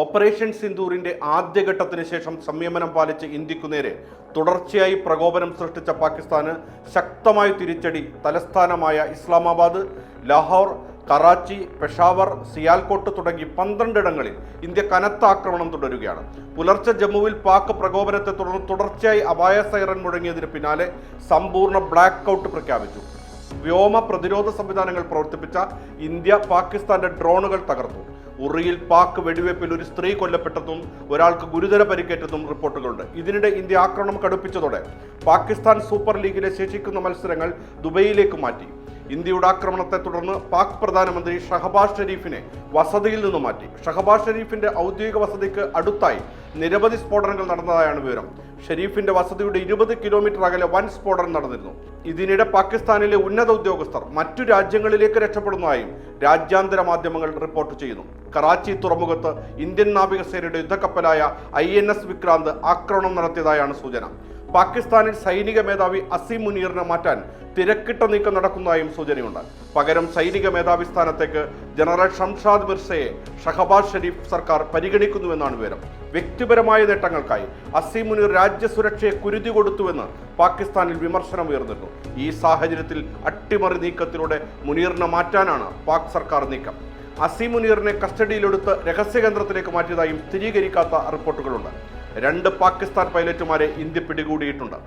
Operation സിന്ദൂറിന്റെ ആദ്യഘട്ടത്തിന് ശേഷം സംയമനം പാലിച്ച് ഇന്ത്യക്കു നേരെ തുടർച്ചയായി പ്രകോപനം സൃഷ്ടിച്ച പാകിസ്ഥാന് ശക്തമായ തിരിച്ചടി തലസ്ഥാനമായ ഇസ്ലാമാബാദ് ലാഹോർ കറാച്ചി പെഷാവർ സിയാൽകോട്ട് തുടങ്ങി പന്ത്രണ്ടിടങ്ങളിൽ ഇന്ത്യ കനത്ത ആക്രമണം തുടരുകയാണ്. പുലർച്ചെ ജമ്മുവിൽ പാക് പ്രകോപനത്തെ തുടർന്ന് തുടർച്ചയായി അപായ സൈറൻ മുഴങ്ങിയതിന് പിന്നാലെ സമ്പൂർണ ബ്ലാക്ക് ഔട്ട് പ്രഖ്യാപിച്ചു. വ്യോമ പ്രതിരോധ സംവിധാനങ്ങൾ പ്രവർത്തിപ്പിച്ച ഇന്ത്യ പാകിസ്ഥാന്റെ ഡ്രോണുകൾ തകർത്തു. ഉറിയിൽ പാക് വെടിവയ്പിൽ ഒരു സ്ത്രീ കൊല്ലപ്പെട്ടതും ഒരാൾക്ക് ഗുരുതര പരിക്കേറ്റതും റിപ്പോർട്ടുകളുണ്ട്. ഇതിനിടെ ഇന്ത്യ ആക്രമണം കടുപ്പിച്ചതോടെ പാകിസ്ഥാൻ സൂപ്പർ ലീഗിലെ ശേഷിക്കുന്ന മത്സരങ്ങൾ ദുബൈയിലേക്ക് മാറ്റി. ഇന്ത്യയുടെ ആക്രമണത്തെ തുടർന്ന് പാക് പ്രധാനമന്ത്രി ഷഹബാസ് ഷെരീഫിനെ വസതിയിൽ നിന്ന് മാറ്റി. ഷഹബാസ് ഷെരീഫിന്റെ ഔദ്യോഗിക വസതിക്ക് അടുത്തായി നിരവധി സ്ഫോടനങ്ങൾ നടന്നതായാണ് വിവരം. ഷെരീഫിന്റെ വസതിയുടെ ഇരുപത് കിലോമീറ്റർ അകലെ വൻ സ്ഫോടനം നടന്നിരുന്നു. ഇതിനിടെ പാകിസ്ഥാനിലെ ഉന്നത ഉദ്യോഗസ്ഥർ മറ്റു രാജ്യങ്ങളിലേക്ക് രക്ഷപ്പെടുന്നതായും രാജ്യാന്തര മാധ്യമങ്ങൾ റിപ്പോർട്ട് ചെയ്യുന്നു. കറാച്ചി തുറമുഖത്ത് ഇന്ത്യൻ നാവികസേനയുടെ യുദ്ധക്കപ്പലായ ഐ എൻ എസ് വിക്രാന്ത് ആക്രമണം നടത്തിയതായാണ് സൂചന. പാകിസ്ഥാനിൽ സൈനിക മേധാവി അസീം മുനീറിനെ മാറ്റാൻ തിരക്കിട്ട നീക്കം നടക്കുന്നതായും സൂചനയുണ്ട്. പകരം സൈനിക മേധാവി സ്ഥാനത്തേക്ക് ജനറൽ ഷംഷാദ് മിർസയെ ഷഹബാസ് ഷെരീഫ് സർക്കാർ പരിഗണിക്കുന്നുവെന്നാണ് വിവരം. വ്യക്തിപരമായ നേട്ടങ്ങൾക്കായി അസീം മുനീർ രാജ്യസുരക്ഷയെ കുരുതി കൊടുത്തുവെന്ന് പാകിസ്ഥാനിൽ വിമർശനം ഉയർന്നിരുന്നു. ഈ സാഹചര്യത്തിൽ അട്ടിമറി നീക്കത്തിലൂടെ മുനീറിനെ മാറ്റാനാണ് പാക് സർക്കാർ നീക്കം. അസീം മുനീറിനെ കസ്റ്റഡിയിലെടുത്ത് രഹസ്യകേന്ദ്രത്തിലേക്ക് മാറ്റിയതായും സ്ഥിരീകരിക്കാത്ത റിപ്പോർട്ടുകളുണ്ട്. രണ്ട് പാകിസ്ഥാൻ പൈലറ്റുമാരെ ഇന്ത്യ പിടികൂടിയിട്ടുണ്ട്.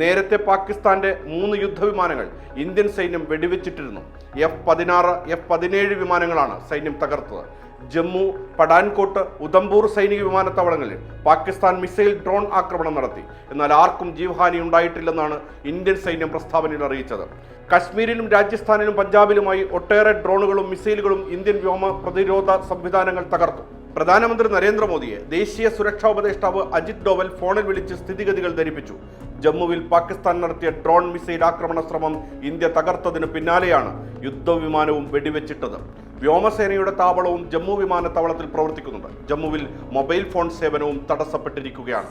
നേരത്തെ പാകിസ്ഥാന്റെ മൂന്ന് യുദ്ധവിമാനങ്ങൾ ഇന്ത്യൻ സൈന്യം വെടിവെച്ചിട്ടിരുന്നു. എഫ് പതിനാറ് എഫ് പതിനേഴ് വിമാനങ്ങളാണ് സൈന്യം തകർത്തത്. ജമ്മു പടാൻകോട്ട് ഉദംപൂർ സൈനിക വിമാനത്താവളങ്ങളിൽ പാകിസ്ഥാൻ മിസൈൽ ഡ്രോൺ ആക്രമണം നടത്തി. എന്നാൽ ആർക്കും ജീവഹാനി ഉണ്ടായിട്ടില്ലെന്നാണ് ഇന്ത്യൻ സൈന്യം പ്രസ്താവനയിൽ അറിയിച്ചത്. കശ്മീരിലും രാജസ്ഥാനിലും പഞ്ചാബിലുമായി ഒട്ടേറെ ഡ്രോണുകളും മിസൈലുകളും ഇന്ത്യൻ വ്യോമ പ്രതിരോധ സംവിധാനങ്ങൾ തകർത്തു. പ്രധാനമന്ത്രി നരേന്ദ്രമോദിയെ ദേശീയ സുരക്ഷാ ഉപദേഷ്ടാവ് അജിത് ഡോവൽ ഫോണിൽ വിളിച്ച് സ്ഥിതിഗതികൾ ധരിപ്പിച്ചു. ജമ്മുവിൽ പാകിസ്ഥാൻ നടത്തിയ ഡ്രോൺ മിസൈൽ ആക്രമണ ശ്രമം ഇന്ത്യ തകർത്തതിന് പിന്നാലെയാണ് യുദ്ധവിമാനവും വെടിവെച്ചിട്ടത്. വ്യോമസേനയുടെ താവളവും ജമ്മു വിമാനത്താവളത്തിൽ പ്രവർത്തിക്കുന്നുണ്ട്. ജമ്മുവിൽ മൊബൈൽ ഫോൺ സേവനവും തടസ്സപ്പെട്ടിരിക്കുകയാണ്.